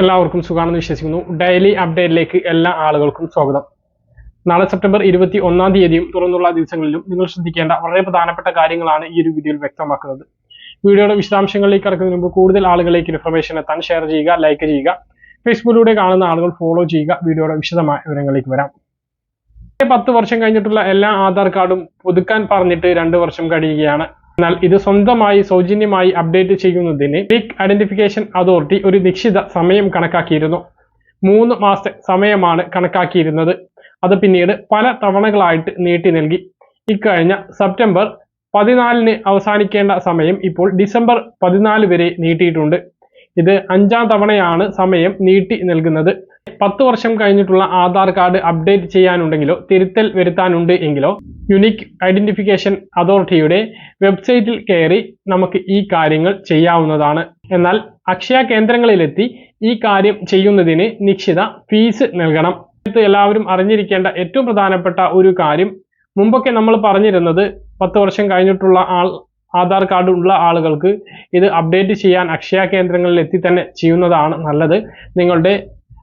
എല്ലാവർക്കും സുഖാണെന്ന് വിശ്വസിക്കുന്നു. ഡെയിലി അപ്ഡേറ്റിലേക്ക് എല്ലാ ആളുകൾക്കും സ്വാഗതം. നാളെ സെപ്റ്റംബർ ഇരുപത്തി ഒന്നാം തീയതിയും തുറന്നുള്ള ദിവസങ്ങളിലും നിങ്ങൾ ശ്രദ്ധിക്കേണ്ട വളരെ പ്രധാനപ്പെട്ട കാര്യങ്ങളാണ് ഈ ഒരു വീഡിയോയിൽ വ്യക്തമാക്കുന്നത്. വീഡിയോയുടെ വിശദാംശങ്ങളിലേക്ക് കടക്കുന്നതിന് മുമ്പ് കൂടുതൽ ആളുകളിലേക്ക് ഇൻഫർമേഷൻ എത്താൻ ഷെയർ ചെയ്യുക ലൈക്ക് ചെയ്യുക ഫേസ്ബുക്കിലൂടെ കാണുന്ന ആളുകൾ ഫോളോ ചെയ്യുക വീഡിയോയുടെ വിശദമായ വിവരങ്ങളിലേക്ക് വരാം. പത്ത് വർഷം കഴിഞ്ഞിട്ടുള്ള എല്ലാ ആധാർ കാർഡും പുതുക്കാൻ പറഞ്ഞിട്ട് രണ്ട് വർഷം കഴിയുകയാണ്. എന്നാൽ ഇത് സ്വന്തമായി സൗജന്യമായി അപ്ഡേറ്റ് ചെയ്യുന്നതിന് ബിഗ് ഐഡന്റിഫിക്കേഷൻ അതോറിറ്റി ഒരു നിശ്ചിത സമയം കണക്കാക്കിയിരുന്നു. മൂന്ന് മാസത്തെ സമയമാണ് കണക്കാക്കിയിരുന്നത്. അത് പിന്നീട് പല തവണകളായിട്ട് നീട്ടി നൽകി. ഇക്കഴിഞ്ഞ സെപ്റ്റംബർ പതിനാലിന് അവസാനിക്കേണ്ട സമയം ഇപ്പോൾ ഡിസംബർ പതിനാല് വരെ നീട്ടിയിട്ടുണ്ട്. ഇത് അഞ്ചാം തവണയാണ് സമയം നീട്ടി നൽകുന്നത്. പത്ത് വർഷം കഴിഞ്ഞിട്ടുള്ള ആധാർ കാർഡ് അപ്ഡേറ്റ് ചെയ്യാനുണ്ടെങ്കിലോ തിരുത്തൽ വരുത്താനുണ്ട് എങ്കിലോ യുനിക് ഐഡന്റിഫിക്കേഷൻ അതോറിറ്റിയുടെ വെബ്സൈറ്റിൽ കയറി നമുക്ക് ഈ കാര്യങ്ങൾ ചെയ്യാവുന്നതാണ്. എന്നാൽ അക്ഷയ കേന്ദ്രങ്ങളിലെത്തി ഈ കാര്യം ചെയ്യുന്നതിന് നിശ്ചിത ഫീസ് നൽകണം. ഇത് എല്ലാവരും അറിഞ്ഞിരിക്കേണ്ട ഏറ്റവും പ്രധാനപ്പെട്ട ഒരു കാര്യം. മുമ്പൊക്കെ നമ്മൾ പറഞ്ഞിരുന്നത് പത്ത് വർഷം കഴിഞ്ഞിട്ടുള്ള ആൾ ആധാർ കാർഡ് ഉള്ള ആളുകൾക്ക് ഇത് അപ്ഡേറ്റ് ചെയ്യാൻ അക്ഷയ കേന്ദ്രങ്ങളിൽ എത്തി തന്നെ ചെയ്യുന്നതാണ് നല്ലത്. നിങ്ങളുടെ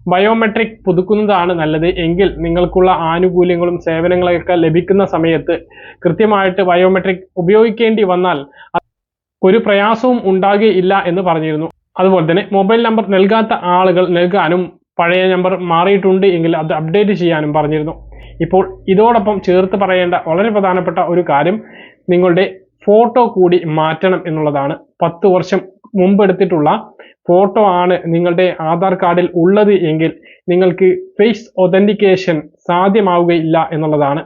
ബയോമെട്രിക് പുതുക്കുന്നതാണ് നല്ലത്. എങ്കിൽ നിങ്ങൾക്കുള്ള ആനുകൂല്യങ്ങളും സേവനങ്ങളൊക്കെ ലഭിക്കുന്ന സമയത്ത് കൃത്യമായിട്ട് ബയോമെട്രിക് ഉപയോഗിക്കേണ്ടി വന്നാൽ ഒരു പ്രയാസവും ഉണ്ടാകുകയില്ല എന്ന് പറഞ്ഞിരുന്നു. അതുപോലെ തന്നെ മൊബൈൽ നമ്പർ നൽകാത്ത ആളുകൾ നൽകാനും പഴയ നമ്പർ മാറിയിട്ടുണ്ട് എങ്കിൽ അത് അപ്ഡേറ്റ് ചെയ്യാനും പറഞ്ഞിരുന്നു. ഇപ്പോൾ ഇതോടൊപ്പം ചേർത്ത് പറയേണ്ട വളരെ പ്രധാനപ്പെട്ട ഒരു കാര്യം നിങ്ങളുടെ ഫോട്ടോ കൂടി മാറ്റണം എന്നുള്ളതാണ്. പത്ത് വർഷം മുമ്പ് എടുത്തിട്ടുള്ള ഫോട്ടോ ആണ് നിങ്ങളുടെ ആധാർ കാർഡിൽ ഉള്ളത് എങ്കിൽ നിങ്ങൾക്ക് ഫേസ് ഒതന്റിക്കേഷൻ സാധ്യമാവുകയില്ല എന്നുള്ളതാണ്.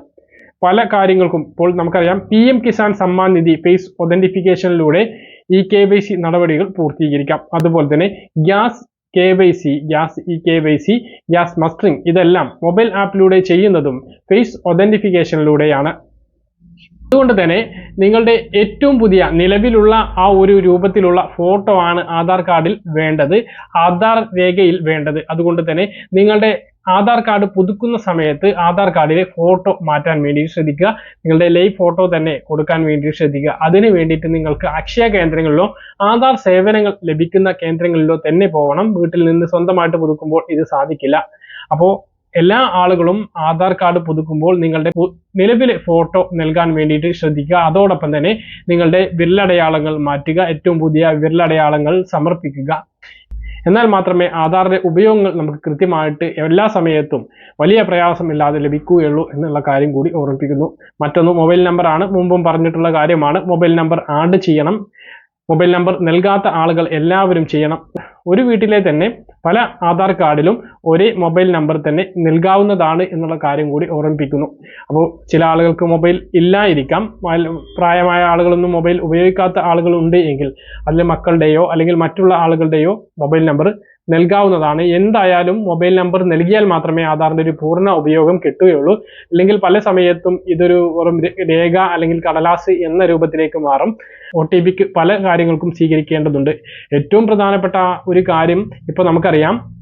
പല കാര്യങ്ങൾക്കും ഇപ്പോൾ നമുക്കറിയാം P M Kisan Samman Nidhi face ഒതന്റിഫിക്കേഷനിലൂടെ ഈ കെ വൈ സി നടപടികൾ പൂർത്തീകരിക്കാം. അതുപോലെ തന്നെ gas K Y C gas E K Y C gas mustering ഇതെല്ലാം മൊബൈൽ ആപ്പിലൂടെ ചെയ്യുന്നതും ഫേസ് ഒതന്റിഫിക്കേഷനിലൂടെയാണ് അതുകൊണ്ട് തന്നെ നിങ്ങളുടെ ഏറ്റവും പുതിയ നിലവിലുള്ള ആ ഒരു രൂപത്തിലുള്ള ഫോട്ടോ ആണ് ആധാർ കാർഡിൽ വേണ്ടത്. ആധാർ രേഖയിൽ വേണ്ടത്. അതുകൊണ്ട് തന്നെ നിങ്ങളുടെ ആധാർ കാർഡ് പുതുക്കുന്ന സമയത്ത് ആധാർ കാർഡിലെ ഫോട്ടോ മാറ്റാൻ വേണ്ടി ശ്രദ്ധിക്കുക. നിങ്ങളുടെ ലൈവ് ഫോട്ടോ തന്നെ കൊടുക്കാൻ വേണ്ടി ശ്രദ്ധിക്കുക. അതിന് വേണ്ടിയിട്ട് നിങ്ങൾക്ക് അക്ഷയ കേന്ദ്രങ്ങളിലോ ആധാർ സേവനങ്ങൾ ലഭിക്കുന്ന കേന്ദ്രങ്ങളിലോ തന്നെ പോകണം. വീട്ടിൽ നിന്ന് സ്വന്തമായിട്ട് പുതുക്കുമ്പോൾ ഇത് സാധിക്കില്ല. അപ്പോൾ എല്ലാ ആളുകളും ആധാർ കാർഡ് പുതുക്കുമ്പോൾ നിങ്ങളുടെ നിലവിലെ ഫോട്ടോ നൽകാൻ വേണ്ടിയിട്ട് ശ്രദ്ധിക്കുക. അതോടൊപ്പം തന്നെ നിങ്ങളുടെ വിരലടയാളങ്ങൾ മാറ്റുക. ഏറ്റവും പുതിയ വിരലടയാളങ്ങൾ സമർപ്പിക്കുക. എന്നാൽ മാത്രമേ ആധാറിന്റെ ഉപയോഗങ്ങൾ നമുക്ക് കൃത്യമായിട്ട് എല്ലാ സമയത്തും വലിയ പ്രയാസമില്ലാതെ ലഭിക്കുകയുള്ളൂ എന്നുള്ള കാര്യം കൂടി ഓർമ്മിപ്പിക്കുന്നു. മറ്റൊന്ന് മൊബൈൽ നമ്പറാണ്. മുമ്പും പറഞ്ഞിട്ടുള്ള കാര്യമാണ്. മൊബൈൽ നമ്പർ ആഡ് ചെയ്യണം. മൊബൈൽ നമ്പർ നൽകാത്ത ആളുകൾ എല്ലാവരും ചെയ്യണം. ഒരു വീട്ടിലെ തന്നെ പല ആധാർ കാർഡിലും ഒരേ മൊബൈൽ നമ്പർ തന്നെ നൽകാവുന്നതാണ് എന്നുള്ള കാര്യം കൂടി ഓർമ്മിപ്പിക്കുന്നു. അപ്പോൾ ചില ആളുകൾക്ക് മൊബൈൽ ഇല്ലായിരിക്കാം. പ്രായമായ ആളുകളൊന്നും മൊബൈൽ ഉപയോഗിക്കാത്ത ആളുകളുണ്ട് എങ്കിൽ അതിലെ മക്കളുടെയോ അല്ലെങ്കിൽ മറ്റുള്ള ആളുകളുടെയോ മൊബൈൽ നമ്പർ നൽകാവുന്നതാണ്. എന്തായാലും മൊബൈൽ നമ്പർ നൽകിയാൽ മാത്രമേ ആധാറിന്റെ ഒരു പൂർണ ഉപയോഗം കിട്ടുകയുള്ളൂ. അല്ലെങ്കിൽ പല സമയത്തും ഇതൊരു വെറും രേഖ അല്ലെങ്കിൽ കടലാസ് എന്ന രൂപത്തിലേക്ക് മാറും. ഒ ടി പിക്ക് പല കാര്യങ്ങൾക്കും സ്വീകരിക്കേണ്ടതുണ്ട്. ഏറ്റവും പ്രധാനപ്പെട്ട ഒരു കാര്യം ഇപ്പോൾ നമുക്കറിയാം.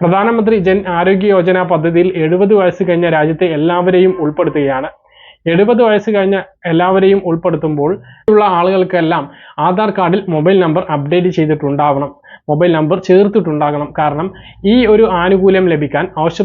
പ്രധാനമന്ത്രി ജൻ ആരോഗ്യ യോജന പദ്ധതിയിൽ എഴുപത് വയസ്സ് കഴിഞ്ഞ രാജ്യത്തെ എല്ലാവരെയും ഉൾപ്പെടുത്തുകയാണ്. എഴുപത് വയസ്സ് കഴിഞ്ഞ എല്ലാവരെയും ഉൾപ്പെടുത്തുമ്പോൾ ഉള്ള ആളുകൾക്കെല്ലാം ആധാർ കാർഡിൽ മൊബൈൽ നമ്പർ അപ്ഡേറ്റ് ചെയ്തിട്ടുണ്ടാവണം. മൊബൈൽ നമ്പർ ചേർത്തിട്ടുണ്ടാകണം. കാരണം ഈ ഒരു ആനുകൂല്യം ലഭിക്കാൻ ആവശ്യ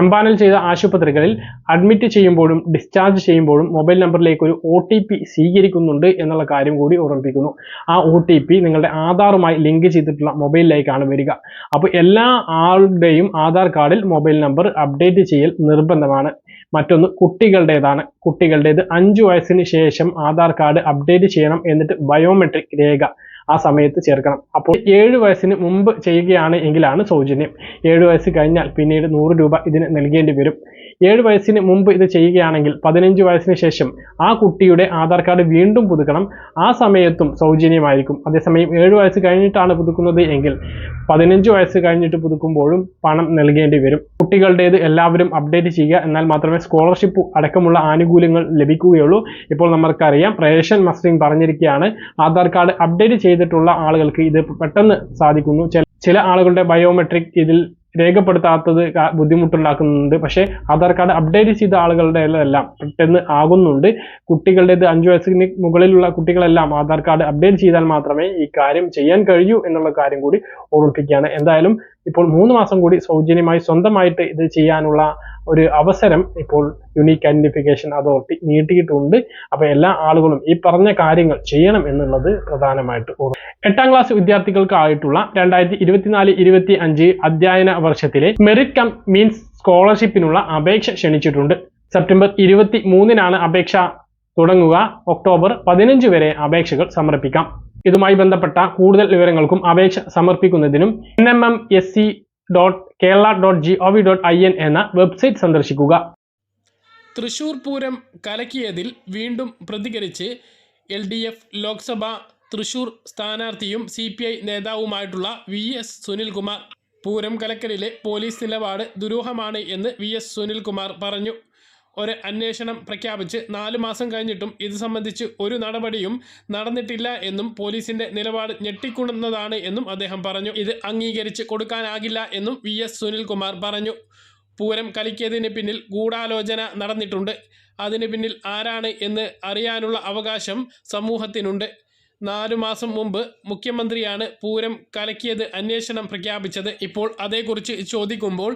എംപാനൽ ചെയ്ത ആശുപത്രികളിൽ അഡ്മിറ്റ് ചെയ്യുമ്പോഴും ഡിസ്ചാർജ് ചെയ്യുമ്പോഴും മൊബൈൽ നമ്പറിലേക്ക് ഒരു ഒ ടി പി സ്വീകരിക്കുന്നുണ്ട് എന്നുള്ള കാര്യം കൂടി ഓർമ്മിപ്പിക്കുന്നു. ആ ഒ ടി പി നിങ്ങളുടെ ആധാറുമായി ലിങ്ക് ചെയ്തിട്ടുള്ള മൊബൈലിലേക്കാണ് വരിക. അപ്പോൾ എല്ലാ ആളുടെയും ആധാർ കാർഡിൽ മൊബൈൽ നമ്പർ അപ്ഡേറ്റ് ചെയ്യൽ നിർബന്ധമാണ്. മറ്റൊന്ന് കുട്ടികളുടേതാണ്. കുട്ടികളുടേത് അഞ്ചു വയസ്സിന് ശേഷം ആധാർ കാർഡ് അപ്ഡേറ്റ് ചെയ്യണം എന്നിട്ട് ബയോമെട്രിക് രേഖ. ആ സമയത്ത് ചേർക്കണം. അപ്പോൾ ഏഴ് വയസ്സിന് മുമ്പ് ചെയ്യുകയാണ് എങ്കിലാണ് സൗജന്യം. ഏഴ് വയസ്സ് കഴിഞ്ഞാൽ പിന്നീട് നൂറ് രൂപ ഇതിന് നൽകേണ്ടി വരും. ഏഴ് വയസ്സിന് മുമ്പ് ഇത് ചെയ്യുകയാണെങ്കിൽ പതിനഞ്ച് വയസ്സിന് ശേഷം ആ കുട്ടിയുടെ ആധാർ കാർഡ് വീണ്ടും പുതുക്കണം. ആ സമയത്തും സൗജന്യമായിരിക്കും. അതേസമയം ഏഴ് വയസ്സ് കഴിഞ്ഞിട്ടാണ് പുതുക്കുന്നത് എങ്കിൽ പതിനഞ്ച് വയസ്സ് കഴിഞ്ഞിട്ട് പുതുക്കുമ്പോഴും പണം നൽകേണ്ടി വരും. കുട്ടികളുടേത് എല്ലാവരും അപ്ഡേറ്റ് ചെയ്യുക. എന്നാൽ മാത്രമേ സ്കോളർഷിപ്പ് അടക്കമുള്ള ആനുകൂല്യങ്ങൾ ലഭിക്കുകയുള്ളൂ. ഇപ്പോൾ നമുക്കറിയാം റേഷൻ മസ്റ്ററിംഗ് പറഞ്ഞിരിക്കുകയാണ്. ആധാർ കാർഡ് അപ്ഡേറ്റ് ചെയ്തിട്ടുള്ള ആളുകൾക്ക് ഇത് പെട്ടെന്ന് സാധിക്കുന്നു. ചില ആളുകളുടെ ബയോമെട്രിക് ഇതിൽ രേഖപ്പെടുത്താത്തത് ബുദ്ധിമുട്ടുണ്ടാക്കുന്നുണ്ട്. പക്ഷേ ആധാർ കാർഡ് അപ്ഡേറ്റ് ചെയ്ത ആളുകളുടെ എല്ലാം പെട്ടെന്ന് ആകുന്നുണ്ട്. കുട്ടികളുടേത് അഞ്ചു വയസ്സിന് മുകളിലുള്ള കുട്ടികളെല്ലാം ആധാർ കാർഡ് അപ്ഡേറ്റ് ചെയ്താൽ മാത്രമേ ഈ കാര്യം ചെയ്യാൻ കഴിയൂ എന്നുള്ള കാര്യം കൂടി ഓർമ്മിപ്പിക്കുകയാണ്. എന്തായാലും ഇപ്പോൾ മൂന്ന് മാസം കൂടി സൗജന്യമായി സ്വന്തമായിട്ട് ഇത് ചെയ്യാനുള്ള ഒരു അവസരം ഇപ്പോൾ യുണീക്ക് ഐഡന്റിഫിക്കേഷൻ അതോറിറ്റി നീട്ടിയിട്ടുണ്ട്. അപ്പൊ എല്ലാ ആളുകളും ഈ പറഞ്ഞ കാര്യങ്ങൾ ചെയ്യണം എന്നുള്ളത് പ്രധാനമായിട്ട് എട്ടാം ക്ലാസ് വിദ്യാർത്ഥികൾക്കായിട്ടുള്ള രണ്ടായിരത്തി ഇരുപത്തിനാല് ഇരുപത്തി അഞ്ച് അധ്യയന വർഷത്തിലെ മെറിറ്റ് കം മീൻസ് സ്കോളർഷിപ്പിനുള്ള അപേക്ഷ ക്ഷണിച്ചിട്ടുണ്ട്. സെപ്റ്റംബർ ഇരുപത്തി മൂന്നിനാണ് അപേക്ഷ തുടങ്ങുക. ഒക്ടോബർ പതിനഞ്ച് വരെ അപേക്ഷകൾ സമർപ്പിക്കാം. ഇതുമായി ബന്ധപ്പെട്ട കൂടുതൽ വിവരങ്ങൾക്കും അപേക്ഷ സമർപ്പിക്കുന്നതിനും N M M S C dot Kerala dot G O V dot I N എന്ന വെബ്സൈറ്റ് സന്ദർശിക്കുക. തൃശൂർ പൂരം കലക്കിയതിൽ വീണ്ടും പ്രതികരിച്ച് L D F Lok Sabha Thrissur സ്ഥാനാർത്ഥിയും സി പി ഐ നേതാവുമായിട്ടുള്ള വി എസ് സുനിൽകുമാർ. പൂരം കലക്കലിലെ പോലീസ് നിലപാട് ദുരൂഹമാണ് എന്ന് വി എസ് സുനിൽകുമാർ പറഞ്ഞു. ഒരു അന്വേഷണം പ്രഖ്യാപിച്ച് നാല് മാസം കഴിഞ്ഞിട്ടും ഇത് സംബന്ധിച്ച് ഒരു നടപടിയും നടന്നിട്ടില്ല എന്നും പോലീസിന്റെ നിലപാട് ഞെട്ടിക്കുന്നതാണ് എന്നും അദ്ദേഹം പറഞ്ഞു. ഇത് അംഗീകരിച്ച് കൊടുക്കാനാകില്ല എന്നും വി എസ് സുനിൽകുമാർ പറഞ്ഞു. പൂരം കലിക്കിയതിന് പിന്നിൽ ഗൂഢാലോചന നടന്നിട്ടുണ്ട്. അതിന് പിന്നിൽ ആരാണ് എന്ന് അറിയാനുള്ള അവകാശം സമൂഹത്തിനുണ്ട്. നാലു മാസം മുമ്പ് മുഖ്യമന്ത്രിയാണ് പൂരം കലക്കിയത് അന്വേഷണം പ്രഖ്യാപിച്ചത്. ഇപ്പോൾ അതേക്കുറിച്ച് ചോദിക്കുമ്പോൾ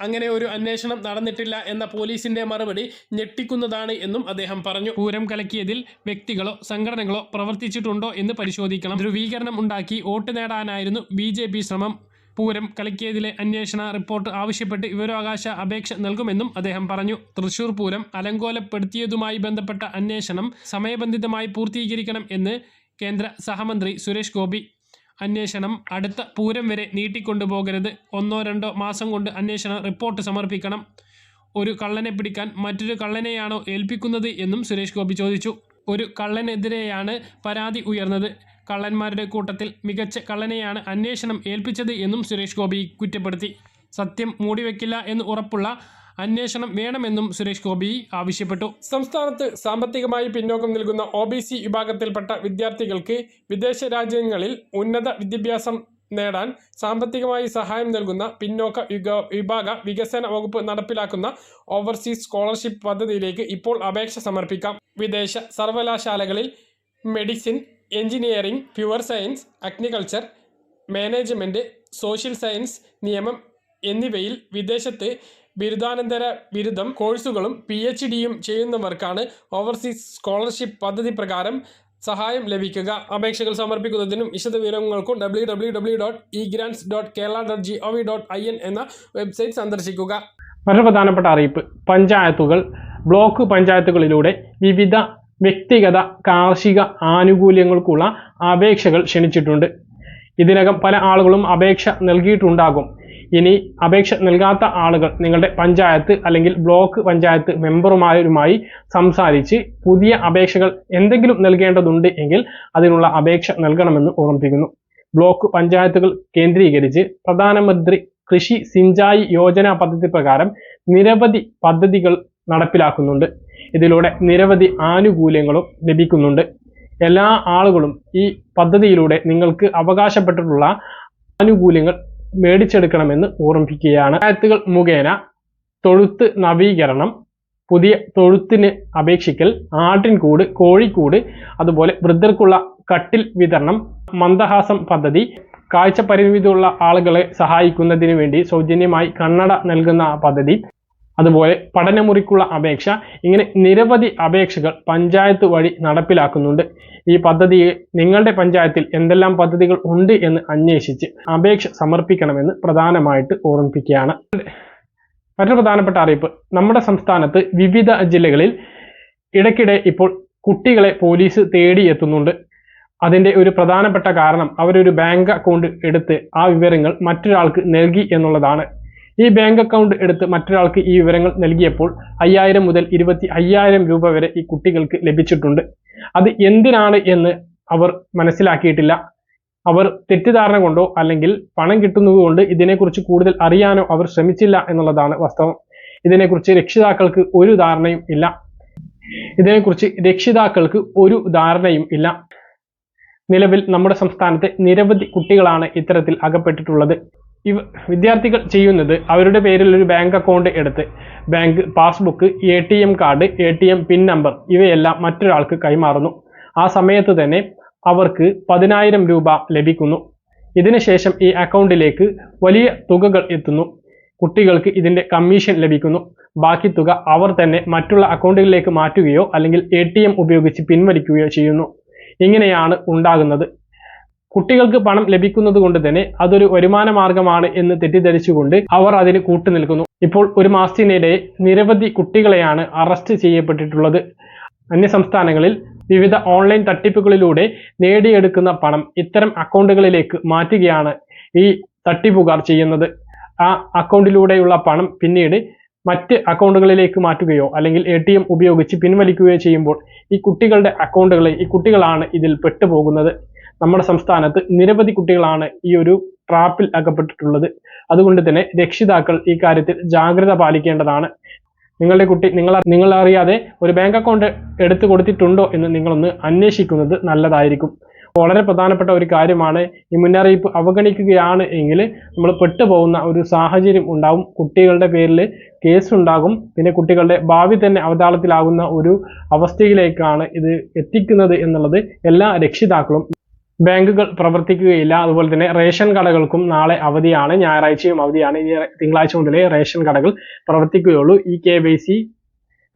അങ്ങനെ ഒരു അന്വേഷണം നടന്നിട്ടില്ല എന്ന പോലീസിന്റെ മറുപടി ഞെട്ടിക്കുന്നതാണ് എന്നും അദ്ദേഹം പറഞ്ഞു. പൂരം കലക്കിയതിൽ വ്യക്തികളോ സംഘടനകളോ പ്രവർത്തിച്ചിട്ടുണ്ടോ എന്ന് പരിശോധിക്കണം. ധ്രുവീകരണം ഉണ്ടാക്കി വോട്ട് നേടാനായിരുന്നു ബി ശ്രമം. പൂരം കലക്കിയതിലെ അന്വേഷണ റിപ്പോർട്ട് ആവശ്യപ്പെട്ട് വിവരാവകാശ അപേക്ഷ നൽകുമെന്നും അദ്ദേഹം പറഞ്ഞു. തൃശൂർ പൂരം അലങ്കോലപ്പെടുത്തിയതുമായി ബന്ധപ്പെട്ട അന്വേഷണം സമയബന്ധിതമായി പൂർത്തീകരിക്കണം എന്ന് കേന്ദ്ര സഹമന്ത്രി സുരേഷ് ഗോപി അന്വേഷണം അടുത്ത പൂരം വരെ നീട്ടിക്കൊണ്ടുപോകരുത്. ഒന്നോ രണ്ടോ മാസം കൊണ്ട് അന്വേഷണ റിപ്പോർട്ട് സമർപ്പിക്കണം. ഒരു കള്ളനെ പിടിക്കാൻ മറ്റൊരു കള്ളനെയാണോ ഏൽപ്പിക്കുന്നത് എന്നും സുരേഷ് ഗോപി ചോദിച്ചു. ഒരു കള്ളനെതിരെയാണ് പരാതി ഉയർന്നത്. കള്ളന്മാരുടെ കൂട്ടത്തിൽ മികച്ച കള്ളനെയാണ് അന്വേഷണം ഏൽപ്പിച്ചത് എന്നും സുരേഷ് ഗോപി കുറ്റപ്പെടുത്തി. സത്യം മൂടിവെക്കില്ല എന്ന് ഉറപ്പുള്ള അന്വേഷണം വേണമെന്നും സുരേഷ് ഗോപി ആവശ്യപ്പെട്ടു. സംസ്ഥാനത്ത് സാമ്പത്തികമായി പിന്നോക്കം നിൽക്കുന്ന ഒ വിഭാഗത്തിൽപ്പെട്ട വിദ്യാർത്ഥികൾക്ക് വിദേശ രാജ്യങ്ങളിൽ ഉന്നത വിദ്യാഭ്യാസം നേടാൻ സാമ്പത്തികമായി സഹായം നൽകുന്ന പിന്നോക്ക വിഭാഗ വികസന വകുപ്പ് നടപ്പിലാക്കുന്ന ഓവർസീസ് സ്കോളർഷിപ്പ് പദ്ധതിയിലേക്ക് ഇപ്പോൾ അപേക്ഷ സമർപ്പിക്കാം. വിദേശ സർവകലാശാലകളിൽ medicine engineering pure science agriculture management social science നിയമം എന്നിവയിൽ വിദേശത്ത് ബിരുദാനന്തര ബിരുദം കോഴ്സുകളും പി എച്ച് ഡിയും ചെയ്യുന്നവർക്കാണ് ഓവർസീസ് സ്കോളർഷിപ്പ് പദ്ധതി പ്രകാരം സഹായം ലഭിക്കുക. അപേക്ഷകൾ സമർപ്പിക്കുന്നതിനും വിശദവിവരങ്ങൾക്കും W W W dot e grants dot Kerala dot G O V dot I N എന്ന വെബ്സൈറ്റ് സന്ദർശിക്കുക. മറ്റൊരു പ്രധാനപ്പെട്ട അറിയിപ്പ് പഞ്ചായത്തുകൾ ബ്ലോക്ക് പഞ്ചായത്തുകളിലൂടെ വിവിധ വ്യക്തിഗത കാർഷിക ആനുകൂല്യങ്ങൾക്കുള്ള അപേക്ഷകൾ ക്ഷണിച്ചിട്ടുണ്ട്. ഇതിനകം പല ആളുകളും അപേക്ഷ നൽകിയിട്ടുണ്ടാകും. ഇനി അപേക്ഷ നൽകാത്ത ആളുകൾ നിങ്ങളുടെ പഞ്ചായത്ത് അല്ലെങ്കിൽ ബ്ലോക്ക് പഞ്ചായത്ത് മെമ്പർമാരുമായി സംസാരിച്ച് പുതിയ അപേക്ഷകൾ എന്തെങ്കിലും നൽകേണ്ടതുണ്ട് എങ്കിൽ അതിനുള്ള അപേക്ഷ നൽകണമെന്ന് ഓർമ്മിപ്പിക്കുന്നു. ബ്ലോക്ക് പഞ്ചായത്തുകൾ കേന്ദ്രീകരിച്ച് പ്രധാനമന്ത്രി കൃഷി സിഞ്ചായി യോജന പദ്ധതി പ്രകാരം നിരവധി പദ്ധതികൾ നടപ്പിലാക്കുന്നുണ്ട്. ഇതിലൂടെ നിരവധി ആനുകൂല്യങ്ങളും ലഭിക്കുന്നുണ്ട്. എല്ലാ ആളുകളും ഈ പദ്ധതിയിലൂടെ നിങ്ങൾക്ക് അവകാശപ്പെട്ടിട്ടുള്ള ആനുകൂല്യങ്ങൾ മേടിച്ചെടുക്കണമെന്ന് ഓർമ്മിപ്പിക്കുകയാണ്. പഞ്ചായത്തുകൾ മുഖേന തൊഴുത്ത് നവീകരണം പുതിയ തൊഴുത്തിന് അപേക്ഷിക്കൽ ആട്ടിൻകൂട് കോഴിക്കൂട് അതുപോലെ വൃദ്ധർക്കുള്ള കട്ടിൽ വിതരണം മന്ദഹാസം പദ്ധതി കാഴ്ച പരിമിതിയുള്ള ആളുകളെ സഹായിക്കുന്നതിന് വേണ്ടി സൗജന്യമായി കണ്ണട നൽകുന്ന പദ്ധതി അതുപോലെ പഠനമുറിക്കുള്ള അപേക്ഷ. ഇങ്ങനെ നിരവധി അപേക്ഷകൾ പഞ്ചായത്ത് വഴി നടപ്പിലാക്കുന്നുണ്ട്. ഈ പദ്ധതിയെ നിങ്ങളുടെ പഞ്ചായത്തിൽ എന്തെല്ലാം പദ്ധതികൾ ഉണ്ട് എന്ന് അന്വേഷിച്ച് അപേക്ഷ സമർപ്പിക്കണമെന്ന് പ്രധാനമായിട്ട് ഓർമ്മിപ്പിക്കുകയാണ്. മറ്റൊരു പ്രധാനപ്പെട്ട അറിയിപ്പ്. നമ്മുടെ സംസ്ഥാനത്ത് വിവിധ ജില്ലകളിൽ ഇടയ്ക്കിടെ ഇപ്പോൾ കുട്ടികളെ പോലീസ് തേടിയെത്തുന്നുണ്ട് അതിന്റെ ഒരു പ്രധാനപ്പെട്ട കാരണം അവരൊരു ബാങ്ക് അക്കൗണ്ട് എടുത്ത് ആ വിവരങ്ങൾ മറ്റൊരാൾക്ക് നൽകി എന്നുള്ളതാണ്. ഈ ബാങ്ക് അക്കൗണ്ട് എടുത്ത് മറ്റൊരാൾക്ക് ഈ വിവരങ്ങൾ നൽകിയപ്പോൾ അയ്യായിരം മുതൽ ഇരുപത്തി അയ്യായിരം രൂപ വരെ ഈ കുട്ടികൾക്ക് ലഭിച്ചിട്ടുണ്ട്. അത് എന്തിനാണ് എന്ന് അവർ മനസ്സിലാക്കിയിട്ടില്ല. അവർ തെറ്റിദ്ധാരണ കൊണ്ടോ അല്ലെങ്കിൽ പണം കിട്ടുന്നതുകൊണ്ട് ഇതിനെക്കുറിച്ച് കൂടുതൽ അറിയാനോ അവർ ശ്രമിച്ചില്ല എന്നുള്ളതാണ് വാസ്തവം. ഇതിനെക്കുറിച്ച് രക്ഷിതാക്കൾക്ക് ഒരു ധാരണയും ഇല്ല. ഇതിനെക്കുറിച്ച് രക്ഷിതാക്കൾക്ക് ഒരു ധാരണയും ഇല്ല. നിലവിൽ നമ്മുടെ സംസ്ഥാനത്തെ നിരവധി കുട്ടികളാണ് ഇത്തരത്തിൽ അകപ്പെട്ടിട്ടുള്ളത്. ഇവ വിദ്യാർത്ഥികൾ ചെയ്യുന്നത് അവരുടെ പേരിൽ ഒരു ബാങ്ക് അക്കൗണ്ട് എടുത്ത് bank passbook A T M card A T M pin number ഇവയെല്ലാം മറ്റൊരാൾക്ക് കൈമാറുന്നു. ആ സമയത്ത് തന്നെ അവർക്ക് പതിനായിരം രൂപ ലഭിക്കുന്നു. ഇതിനുശേഷം ഈ അക്കൗണ്ടിലേക്ക് വലിയ തുകകൾ എത്തുന്നു. കുട്ടികൾക്ക് ഇതിന്റെ കമ്മീഷൻ ലഭിക്കുന്നു. ബാക്കി തുക അവർ തന്നെ മറ്റുള്ള അക്കൗണ്ടുകളിലേക്ക് മാറ്റുകയോ അല്ലെങ്കിൽ എ ഉപയോഗിച്ച് പിൻവലിക്കുകയോ ചെയ്യുന്നു. ഇങ്ങനെയാണ് ഉണ്ടാകുന്നത്. കുട്ടികൾക്ക് പണം ലഭിക്കുന്നത് കൊണ്ട് തന്നെ അതൊരു വരുമാന മാർഗമാണ് എന്ന് തെറ്റിദ്ധരിച്ചുകൊണ്ട് അവർ അതിന് കൂട്ടുനിൽക്കുന്നു ഇപ്പോൾ ഒരു മാസത്തിനിടെ നിരവധി കുട്ടികളെയാണ് അറസ്റ്റ് ചെയ്യപ്പെട്ടിട്ടുള്ളത്. അന്യ സംസ്ഥാനങ്ങളിൽ വിവിധ ഓൺലൈൻ തട്ടിപ്പുകളിലൂടെ നേടിയെടുക്കുന്ന പണം ഇത്തരം അക്കൗണ്ടുകളിലേക്ക് മാറ്റുകയാണ് ഈ തട്ടിപ്പുകാർ ചെയ്യുന്നത്. ആ അക്കൗണ്ടിലൂടെയുള്ള പണം പിന്നീട് മറ്റ് അക്കൗണ്ടുകളിലേക്ക് മാറ്റുകയോ അല്ലെങ്കിൽ എ ടി എം ഉപയോഗിച്ച് പിൻവലിക്കുകയോ ചെയ്യുമ്പോൾ ഈ കുട്ടികളുടെ അക്കൗണ്ടുകളെ ഈ കുട്ടികളാണ് ഇതിൽ പെട്ടുപോകുന്നത്. നമ്മുടെ സംസ്ഥാനത്ത് നിരവധി കുട്ടികളാണ് ഈ ഒരു ട്രാപ്പിൽ അകപ്പെട്ടിട്ടുള്ളത്. അതുകൊണ്ട് തന്നെ രക്ഷിതാക്കൾ ഈ കാര്യത്തിൽ ജാഗ്രത പാലിക്കേണ്ടതാണ്. നിങ്ങളുടെ കുട്ടി നിങ്ങൾ നിങ്ങൾ അറിയാതെ ഒരു ബാങ്ക് അക്കൗണ്ട് എടുത്തു കൊടുത്തിട്ടുണ്ടോ എന്ന് നിങ്ങളൊന്ന് അന്വേഷിക്കുന്നത് നല്ലതായിരിക്കും. വളരെ പ്രധാനപ്പെട്ട ഒരു കാര്യമാണ് ഈ മുന്നറിയിപ്പ് അവഗണിക്കുകയാണ് എങ്കിൽ നമ്മൾ പെട്ടുപോകുന്ന ഒരു സാഹചര്യം ഉണ്ടാവും. കുട്ടികളുടെ പേരിൽ കേസ് ഉണ്ടാകും. പിന്നെ കുട്ടികളുടെ ഭാവി തന്നെ അവതാളത്തിലാകുന്ന ഒരു അവസ്ഥയിലേക്കാണ് ഇത് എത്തിക്കുന്നത് എന്നുള്ളത് എല്ലാ രക്ഷിതാക്കളും ബാങ്കുകൾ പ്രവർത്തിക്കുകയില്ല. അതുപോലെ തന്നെ റേഷൻ കടകൾക്കും നാളെ അവധിയാണ് ഞായറാഴ്ചയും അവധിയാണ്. ഇനി തിങ്കളാഴ്ച മുതലേ റേഷൻ കടകൾ പ്രവർത്തിക്കുകയുള്ളൂ. ഈ K Y C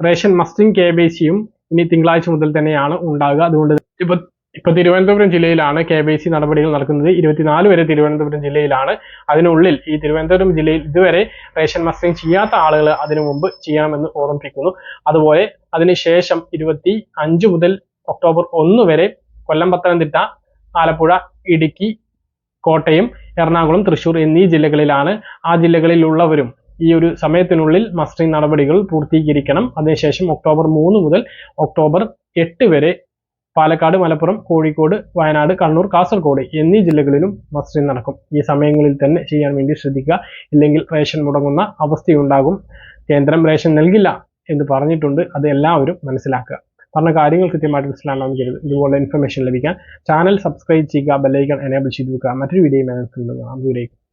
ration mustering K Y സിയും ഇനി തിങ്കളാഴ്ച മുതൽ തന്നെയാണ് ഉണ്ടാകുക അതുകൊണ്ട് ഇപ്പൊ ഇപ്പൊ തിരുവനന്തപുരം ജില്ലയിലാണ് കെ വൈ സി നടപടികൾ നടക്കുന്നത്. ഇരുപത്തിനാല് വരെ തിരുവനന്തപുരം ജില്ലയിലാണ്. അതിനുള്ളിൽ ഈ തിരുവനന്തപുരം ജില്ലയിൽ ഇതുവരെ റേഷൻ മസ്റ്റിംഗ് ചെയ്യാത്ത ആളുകൾ അതിനു മുമ്പ് ചെയ്യണമെന്ന് ഓർമ്മിപ്പിക്കുന്നു. അതുപോലെ അതിനുശേഷം ഇരുപത്തി അഞ്ച് മുതൽ ഒക്ടോബർ ഒന്ന് വരെ കൊല്ലം പത്തനംതിട്ട ആലപ്പുഴ ഇടുക്കി കോട്ടയം എറണാകുളം തൃശൂർ എന്നീ ജില്ലകളിലാണ് ആ ജില്ലകളിലുള്ളവരും ഈ ഒരു സമയത്തിനുള്ളിൽ മസ്റ്ററിംഗ് നടപടികൾ പൂർത്തീകരിക്കണം. അതിനുശേഷം ഒക്ടോബർ മൂന്ന് മുതൽ ഒക്ടോബർ എട്ട് വരെ പാലക്കാട് മലപ്പുറം കോഴിക്കോട് വയനാട് കണ്ണൂർ കാസർഗോഡ് എന്നീ ജില്ലകളിലും മസ്റ്ററിംഗ് നടക്കും. ഈ സമയങ്ങളിൽ തന്നെ ചെയ്യാൻ വേണ്ടി ശ്രദ്ധിക്കുക. ഇല്ലെങ്കിൽ റേഷൻ മുടങ്ങുന്ന അവസ്ഥയുണ്ടാകും. കേന്ദ്രം റേഷൻ നൽകില്ല എന്ന് പറഞ്ഞിട്ടുണ്ട്. അത് എല്ലാവരും മനസ്സിലാക്കുക. പറഞ്ഞ കാര്യങ്ങൾ കൃത്യമായിട്ട് മനസ്സിലാണെന്ന് കരുത് ഇതുപോലെ ഇൻഫർമേഷൻ ലഭിക്കാൻ ചാനൽ സബ്സ്ക്രൈബ് ചെയ്യുക ബെല്ലൈക്കൺ എനേബിൾ ചെയ്ത് വെക്കുക മറ്റൊരു വീഡിയോ കാണാം. ദൂരേക്ക് ബൈ